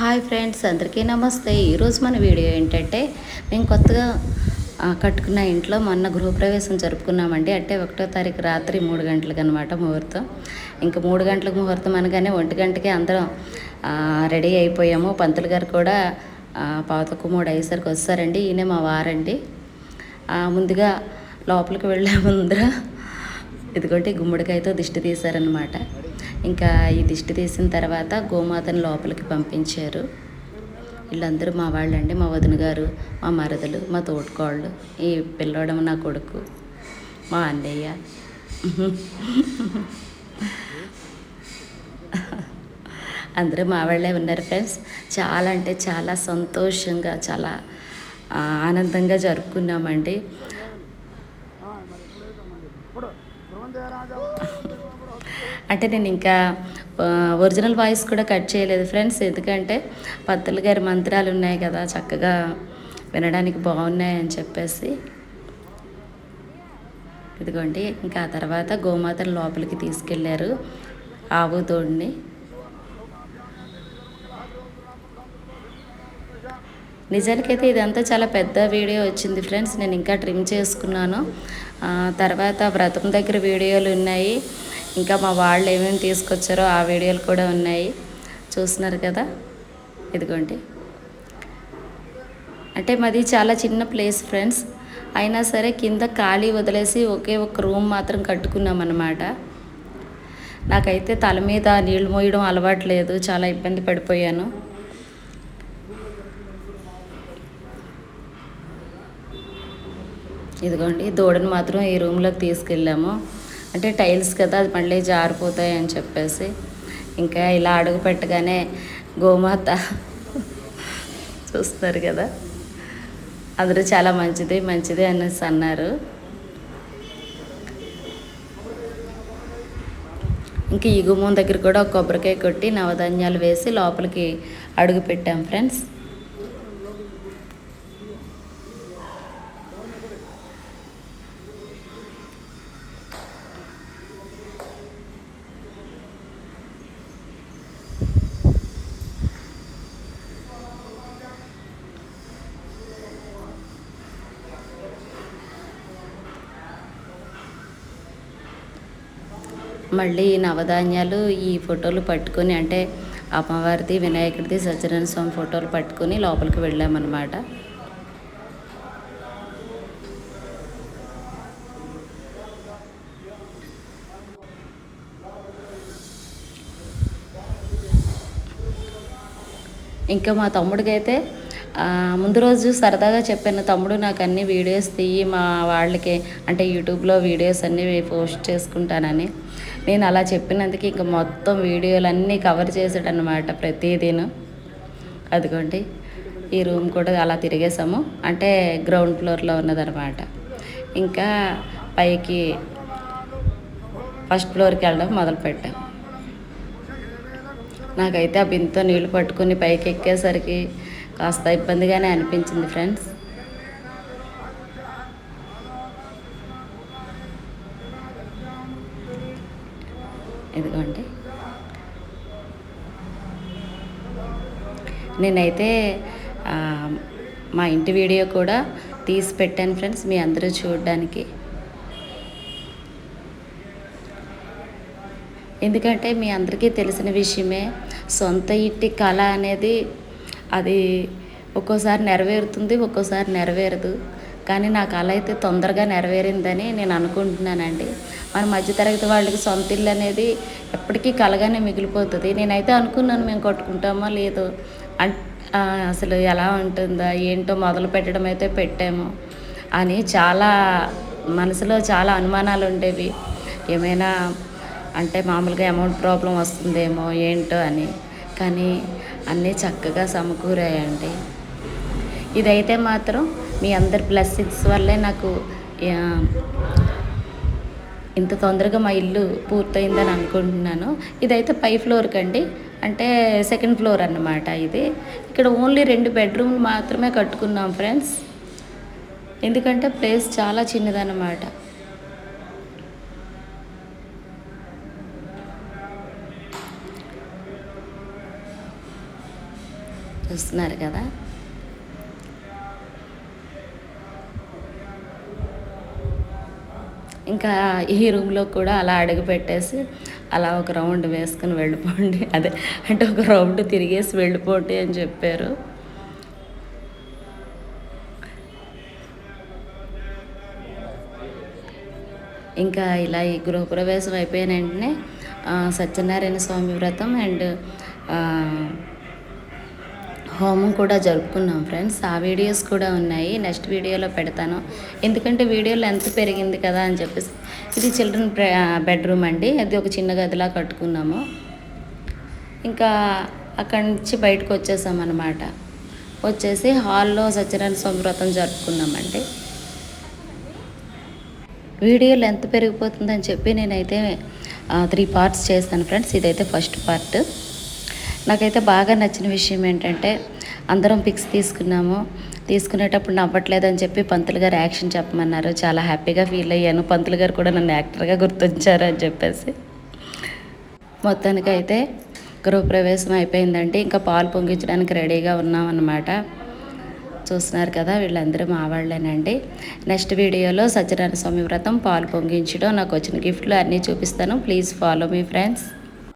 Hi friends అందరికీ నమస్తే. ఈరోజు మన వీడియో ఏంటంటే మేము కొత్తగా కట్టుకున్న ఇంట్లో మొన్న గృహప్రవేశం జరుపుకున్నామండి. అంటే ఒకటో తారీఖు రాత్రి మూడు గంటలకు అనమాట ముహూర్తం. ఇంకా మూడు గంటలకు ముహూర్తం అనగానే ఒంటి గంటకి అందరం రెడీ అయిపోయాము. పంతులు గారు కూడా పాతకు మూడు అయ్యేసరికి వస్తారండి. ఈయన మా వారండి. ముందుగా లోపలికి వెళ్ళే ముందర ఇదిగోటి గుమ్మడికాయతో దిష్టి తీశారనమాట ఇంకా ఈ దిష్టి తీసిన తర్వాత గోమాతను లోపలికి పంపించారు. వీళ్ళందరూ మా వాళ్ళండి మా వదిన గారు మా మరదలు మా తోడుకోళ్ళు ఈ పిల్లోడమ నా కొడుకు మా అన్నయ్య. అందరూ మా వాళ్ళే ఉన్నారు ఫ్రెండ్స్. చాలా అంటే చాలా సంతోషంగా చాలా ఆనందంగా జరుపుకున్నామండి. అంటే నేను ఇంకా ఒరిజినల్ వాయిస్ కూడా కట్ చేయలేదు ఫ్రెండ్స్. ఎందుకంటే పత్తులు గారి మంత్రాలు ఉన్నాయి కదా చక్కగా వినడానికి బాగున్నాయి అని చెప్పేసి. ఇదిగోండి ఇంకా ఆ తర్వాత గోమాతను లోపలికి తీసుకెళ్ళారు ఆవు తోడిని నిజానికైతే ఇదంతా చాలా పెద్ద వీడియో వచ్చింది ఫ్రెండ్స్. నేను ఇంకా ట్రిమ్ చేసుకున్నాను. తర్వాత వ్రతం దగ్గర వీడియోలు ఉన్నాయి. ఇంకా మా వాళ్ళు ఏమేమి తీసుకొచ్చారో ఆ వీడియోలు కూడా ఉన్నాయి. చూస్తున్నారు కదా? ఇదిగోండి. అంటే మాది చాలా చిన్న ప్లేస్ ఫ్రెండ్స్. అయినా సరే కింద ఖాళీ వదిలేసి ఒకే ఒక రూమ్ మాత్రం కట్టుకున్నాం అన్నమాట. నాకైతే తల మీద నీళ్ళు మోయడం అలవాటు లేదు. చాలా ఇబ్బంది పడిపోయాను. ఇదిగోండి దూడను మాత్రం ఈ రూమ్లోకి తీసుకెళ్ళాము. అంటే టైల్స్ కదా అది మళ్ళీ జారిపోతాయి అని చెప్పేసి ఇంకా ఇలా అడుగు పెట్టగానే గోమాత చూస్తారు కదా. అందరూ చాలా మంచిది మంచిది అనేసి అన్నారు. ఇంకా ఈ గుమ్మం దగ్గర కూడా ఒక కొబ్బరికాయ కొట్టి నవధాన్యాలు వేసి లోపలికి అడుగు పెట్టాం ఫ్రెండ్స్. మళ్ళీ నవధాన్యాలు ఈ ఫోటోలు పట్టుకొని అంటే అమ్మవారిది వినాయకుడిది సత్యనారాయణ స్వామి ఫోటోలు పట్టుకొని లోపలికి వెళ్ళామన్నమాట. ఇంకా మా తమ్ముడికైతే ముందు రోజు సరదాగా చెప్పాను తమ్ముడు నాకు అన్ని వీడియోస్ తీయి మా వాళ్ళకి అంటే యూట్యూబ్లో వీడియోస్ అన్నీ పోస్ట్ చేసుకుంటానని. నేను అలా చెప్పినందుకు ఇంకా మొత్తం వీడియోలు అన్నీ కవర్ చేసాడనమాట ప్రతిదీను. అదిగోండి ఈ రూమ్ కూడా అలా తిరిగేసాము అంటే గ్రౌండ్ ఫ్లోర్లో ఉన్నదనమాట ఇంకా పైకి ఫస్ట్ ఫ్లోర్కి వెళ్ళడం మొదలుపెట్టాం. నాకైతే ఆ బింతో నీళ్ళు పట్టుకుని పైకి ఎక్కేసరికి కాస్త ఇబ్బందిగానే అనిపించింది ఫ్రెండ్స్ ఇదిగోండి నేనైతే మా ఇంటి వీడియో కూడా తీసి పెట్టాను ఫ్రెండ్స్ మీ అందరూ చూడడానికి. ఎందుకంటే మీ అందరికీ తెలిసిన విషయమే సొంత ఇంటి కళ అనేది అది ఒక్కోసారి నెరవేరుతుంది ఒక్కోసారి నెరవేరదు. కానీ నా కళ అయితే తొందరగా నెరవేరిందని నేను అనుకుంటున్నానండి. మన మధ్యతరగతి వాళ్ళకి సొంత ఇల్లు అనేది ఎప్పటికీ కలగానే మిగిలిపోతుంది. నేనైతే అనుకున్నాను మేము కొట్టుకుంటామో లేదో. అసలు ఎలా ఉంటుందా ఏంటో మొదలు పెట్టడం అయితే పెట్టాము. అని చాలా మనసులో చాలా అనుమానాలు ఉండేవి. ఏమైనా అంటే మామూలుగా అమౌంట్ ప్రాబ్లం వస్తుందేమో ఏంటో అని. కానీ అన్నీ చక్కగా సమకూరాయండి. ఇదైతే మాత్రం మీ అందరి బ్లెస్సింగ్స్ వల్లే నాకు ఇంత తొందరగా మా ఇల్లు పూర్తయిందని అనుకుంటున్నాను. ఇదైతే పై ఫ్లోర్కి అండి అంటే సెకండ్ ఫ్లోర్ అన్నమాట ఇది. ఇక్కడ ఓన్లీ రెండు బెడ్రూమ్లు మాత్రమే కట్టుకున్నాం ఫ్రెండ్స్. ఎందుకంటే ప్లేస్ చాలా చిన్నదన్నమాట. చూస్తున్నారు కదా? ఇంకా ఈ రూమ్లో కూడా అలా అడుగు పెట్టేసి అలా ఒక రౌండ్ వేసుకుని వెళ్ళిపోండి. అదే అంటే ఒక రౌండ్ తిరిగేసి వెళ్ళిపోండి అని చెప్పారు. ఇంకా ఇలా ఈ గృహప్రవేశం అయిపోయిన వెంటనే సత్యనారాయణ స్వామి వ్రతం అండ్ హోమం కూడా జరుపుకున్నాం ఫ్రెండ్స్. ఆ వీడియోస్ కూడా ఉన్నాయి. నెక్స్ట్ వీడియోలో పెడతాను. ఎందుకంటే వీడియో లెంత్ పెరిగింది కదా అని చెప్పేసి. ఇది చిల్డ్రన్ బెడ్రూమ్ అండి. అది ఒక చిన్న గదిలా కట్టుకున్నాము. ఇంకా అక్కడి నుంచి బయటకు వచ్చేసామన్నమాట అనమాట వచ్చేసి హాల్లో సత్యనారాయణ స్వామి వ్రతం జరుపుకున్నామండి వీడియో లెంత్ పెరిగిపోతుందని చెప్పి నేనైతే త్రీ పార్ట్స్ చేస్తాను ఫ్రెండ్స్. ఇదైతే ఫస్ట్ పార్ట్. నాకైతే బాగా నచ్చిన విషయం ఏంటంటే అందరం పిక్స్ తీసుకున్నాము. తీసుకునేటప్పుడు నవ్వట్లేదని చెప్పి పంతులు గారు యాక్షన్ చెప్పమన్నారు. చాలా హ్యాపీగా ఫీల్ అయ్యాను. పంతులు గారు కూడా నన్ను యాక్టర్గా గుర్తించారు అని చెప్పేసి. మొత్తానికైతే గృహప్రవేశం అయిపోయిందండి. ఇంకా పాలు పొంగించడానికి రెడీగా ఉన్నాం అన్నమాట చూస్తున్నారు కదా వీళ్ళందరూ మా వాళ్ళేనండి. నెక్స్ట్ వీడియోలో సత్యనారాయణ స్వామి వ్రతం పాలు పొంగించడం నాకు వచ్చిన గిఫ్ట్లు అన్నీ చూపిస్తాను. Please follow me friends.